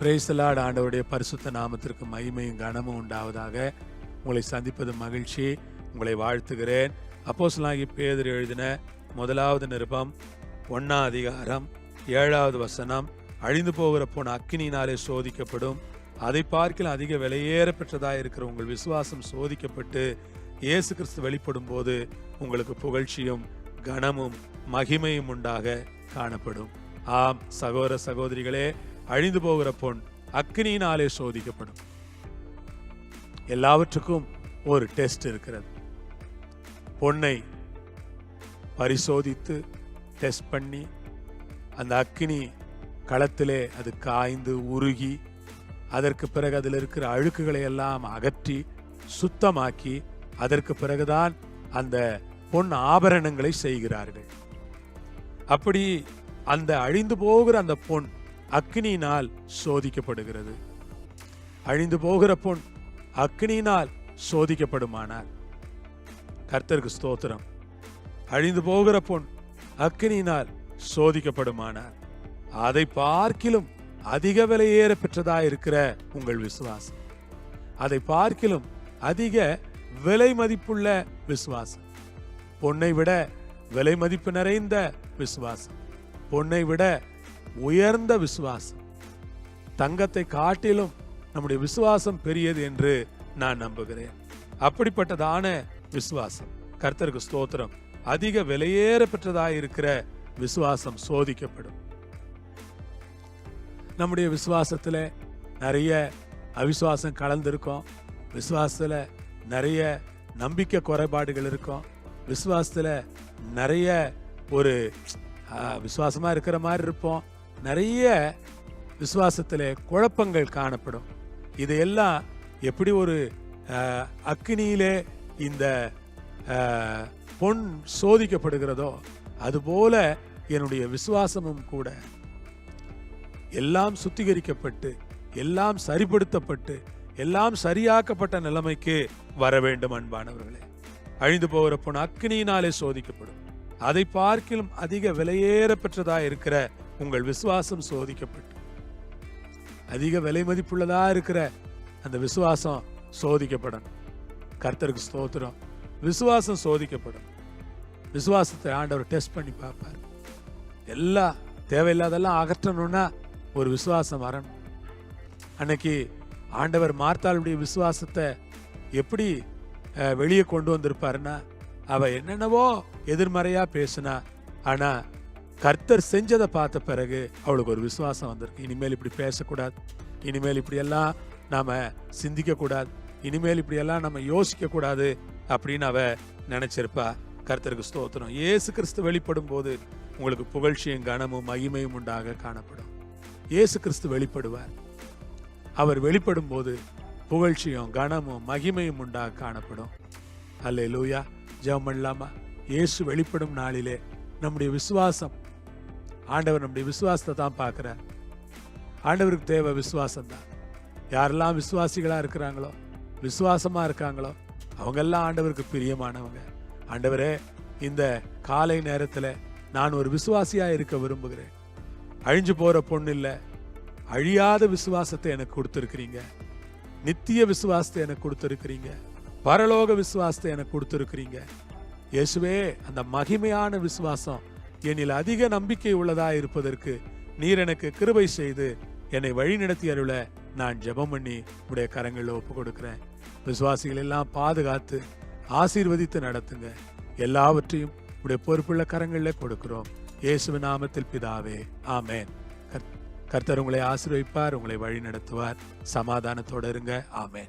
பிரேசலாட் ஆண்டவருடைய பரிசுத்த நாமத்திற்கு மகிமையும் கனமும் உண்டாவதாக. உங்களை சந்திப்பது மகிழ்ச்சி. உங்களை வாழ்த்துகிறேன். அப்போஸ்தலனாகிய பேதர் எழுதின முதலாவது நிருபம் ஒன்னாம் அதிகாரம் ஏழாவது வசனம். அழிந்து போகிற போன அக்கினியினாலே சோதிக்கப்படும். அதை பார்க்கில் அதிக விலையேற பெற்றதாக இருக்கிற உங்கள் விசுவாசம் சோதிக்கப்பட்டு இயேசு கிறிஸ்து வெளிப்படும் போது உங்களுக்கு புகழ்ச்சியும் கனமும் மகிமையும் உண்டாக காணப்படும். ஆம் சகோதர சகோதரிகளே அழிந்து போகிற பொன் அக்னியினாலே சோதிக்கப்படும். எல்லாவற்றுக்கும் ஒரு டெஸ்ட் இருக்கிறது. பொண்ணை பரிசோதித்து டெஸ்ட் பண்ணி அந்த அக்னி களத்திலே அது காய்ந்து உருகி அதற்கு பிறகு அதில் இருக்கிற அழுக்குகளை எல்லாம் அகற்றி சுத்தமாக்கி அதற்கு பிறகுதான் அந்த பொன் ஆபரணங்களை செய்கிறார்கள். அப்படி அந்த அழிந்து போகிற அந்த பொன் அக்னியினால் சோதிக்கப்படுகிறது. அழிந்து போகிற பொன் அக்னியினால் சோதிக்கப்படுமானார். கர்த்தருக்கு ஸ்தோத்திரம். அழிந்து போகிற பொன் அக்னியினால் சோதிக்கப்படுமானார். அதை பார்க்கிலும் அதிக விலையேற பெற்றதா இருக்கிற உங்கள் விசுவாசம். அதை பார்க்கிலும் அதிக விலை மதிப்புள்ள விசுவாசம். பொன்னை விட விலை மதிப்பு நிறைந்த விசுவாசம். பொன்னை விட உயர்ந்த விசுவாசம். தங்கத்தை காட்டிலும் நம்முடைய விசுவாசம் பெரியது என்று நான் நம்புகிறேன். அப்படிப்பட்டதான விசுவாசம். கர்த்தருக்கு ஸ்தோத்திரம். அதிக விலையேற பெற்றதாக இருக்கிற விசுவாசம் சோதிக்கப்படும். நம்முடைய விசுவாசத்துல நிறைய அவிசுவாசம் கலந்திருக்கும். விசுவாசத்துல நிறைய நம்பிக்கை குறைபாடுகள் இருக்கும். விசுவாசத்தில் நிறைய ஒரு விசுவாசமாக விசுவாசமா இருக்கிற மாதிரி இருப்போம். நிறைய விசுவாசத்தில் குழப்பங்கள் காணப்படும். இதையெல்லாம் எப்படி ஒரு அக்னியிலே இந்த பொன் சோதிக்கப்படுகிறதோ அதுபோல என்னுடைய விசுவாசமும் கூட எல்லாம் சுத்திகரிக்கப்பட்டு எல்லாம் சரிப்படுத்தப்பட்டு எல்லாம் சரியாக்கப்பட்ட நிலைமைக்கு வர வேண்டும் அன்பானவர்களே. அழிந்து போகிற பொன் அக்னியினாலே சோதிக்கப்படும். அதை பார்க்கிலும் அதிக விலையேற பெற்றதா இருக்கிற உங்கள் விசுவாசம் சோதிக்கப்பட்டு. அதிக விலை மதிப்புள்ளதா இருக்கிற அந்த விசுவாசம் சோதிக்கப்படணும் கர்த்தருக்கு ஸ்தோத்திரம். விசுவாசம் சோதிக்கப்படும். விசுவாசத்தை ஆண்டவர் டெஸ்ட் பண்ணி பார்ப்பார். எல்லா தேவையில்லாதெல்லாம் அகற்றணும்னா ஒரு விசுவாசம் வரணும். அன்னைக்கு ஆண்டவர் மார்த்தாளுடைய விசுவாசத்தை எப்படி வெளியே கொண்டு வந்திருப்பாருன்னா அவ என்னென்னவோ எதிர்மறையா பேசினா ஆனா கர்த்தர் செஞ்சதை பார்த்த பிறகு அவளுக்கு ஒரு விசுவாசம் வந்திருக்கு. இனிமேல் இப்படி பேசக்கூடாது. இனிமேல் இப்படியெல்லாம் நாம் நாம சிந்திக்க கூடாது இனிமேல் இப்படியெல்லாம் நம்ம யோசிக்க கூடாது அப்படின்னு அவ நினைச்சிருப்பா. கர்த்தருக்கு ஸ்தோத்திரம். இயேசு கிறிஸ்து வெளிப்படும் போது உங்களுக்கு புகழ்ச்சியும் கனமும் மகிமையும் உண்டாக காணப்படும். இயேசு கிறிஸ்து வெளிப்படுவார். அவர் வெளிப்படும் போது புகழ்ச்சியும் கனமும் மகிமையும் உண்டாக காணப்படும். அல்லே லூயா ஜெபம் பண்ணலாமா இயேசு வெளிப்படும் நாளிலே நம்முடைய விசுவாசம் ஆண்டவர் நம்முடைய விசுவாசத்தை தான் பார்க்குறார். ஆண்டவருக்கு தேவை விசுவாசம் தான். யாரெல்லாம் விசுவாசிகளா இருக்கிறாங்களோ விசுவாசமா இருக்காங்களோ அவங்கெல்லாம் ஆண்டவருக்கு பிரியமானவங்க. ஆண்டவரே இந்த காலை நேரத்துல நான் ஒரு விசுவாசியா இருக்க விரும்புகிறேன். அழிஞ்சு போற பொண்ணு இல்லை. அழியாத விசுவாசத்தை எனக்கு கொடுத்துருக்குறீங்க. நித்திய விசுவாசத்தை எனக்கு கொடுத்துருக்குறீங்க. பரலோக விசுவாசத்தை எனக்கு கொடுத்துருக்கிறீங்க. இயேசுவே அந்த மகிமையான விசுவாசம் என்னில் அதிக நம்பிக்கை உள்ளதா இருப்பதற்கு நீர் எனக்கு கிருபை செய்து என்னை வழிநடத்தி அருள நான் ஜெபம் பண்ணி உடைய கரங்களில் ஒப்பு கொடுக்குறேன் விசுவாசிகள் எல்லாம் பாதுகாத்து ஆசீர்வதித்து நடத்துங்க. எல்லாவற்றையும் உடைய பொறுப்புள்ள கரங்களில் கொடுக்கிறோம். இயேசுவின் நாமத்தில் பிதாவே ஆமேன். கர்த்- கர்த்தர் உங்களை ஆசீர்வதிப்பார் உங்களை வழி நடத்துவார் சமாதானத்தோடு இருங்க ஆமேன்.